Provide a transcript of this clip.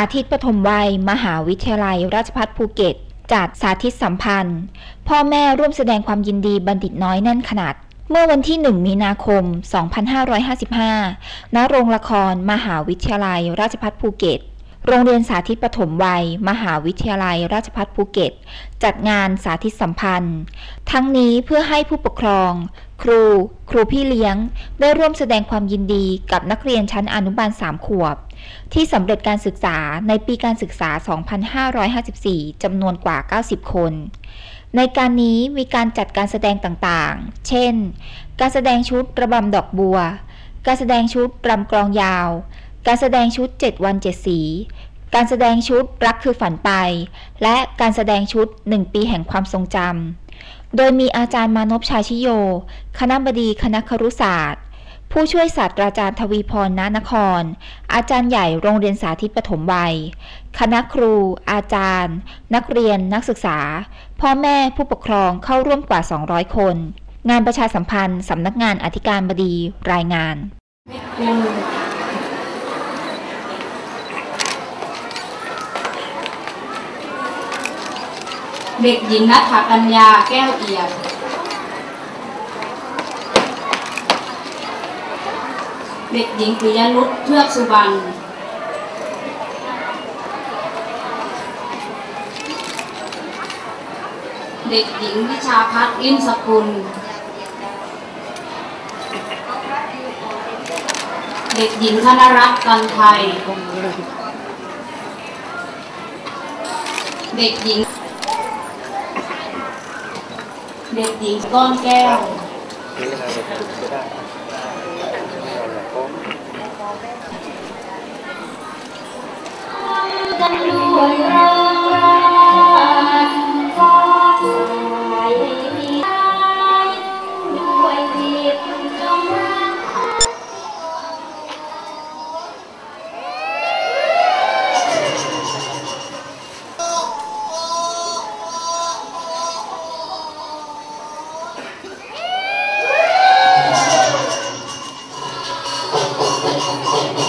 าธิตปฐมวัย มหาวิทยาลัยราชภัฏภูเก็ต จัดสาธิตสัมพันธ์ พ่อแม่ร่วมแสดงความยินดีบัณฑิตน้อยแน่นขนาด เมื่อวันที่ 1 มีนาคม 2555 ณ โรงละคร มหาวิทยาลัยราชภัฏภูเก็ต โรงเรียนสาธิตปฐมวัย มหาวิทยาลัยราชภัฏภูเก็ต จัดงานสาธิตสัมพันธ์ ทั้งนี้เพื่อให้ผู้ปกครองครู ครูพี่เลี้ยง ได้ร่วมแสดงความยินดีกับนักเรียนชั้นอนุบาล3ขวบ ที่สำเร็จการศึกษาในปีการศึกษา 2554 จำนวนกว่า 90 คน ในการนี้มีการจัดการแสดงต่างๆ เช่น การแสดงชุดระบำดอกบัว การแสดงชุดรำกลองยาว การแสดงชุด 7 วัน 7 สี การแสดงชุดรักคือฝันไป และการแสดงชุด 1 ปีแห่งความทรงจำโดยมีอาจารย์มานพชาชิโย คณะบดีคณะครุศาสตร์ ผู้ช่วยศาสตราจารย์ทวีพรนานคร อาจารย์ใหญ่โรงเรียนสาธิตปฐมวัย คณะครู อาจารย์ นักเรียน นักศึกษา พ่อแม่ผู้ปกครองเข้าร่วมกว่า 200 คน งานประชาสัมพันธ์สำนักงานอธิการบดีรายงานเด็กหญิงนัทธกัญญาแก้วเอี่ยม เด็กหญิงปิยนุชเทือกสุวรรณเด็กหญิงวิชาพัฒน์อินสกุล เด็กหญิงธนรัตน์กันไทย เด็กหญิง เด็กหญิงก้อนแก้ว กันด้วยรักฟ้าใสด้วยจิตจงรัก Thank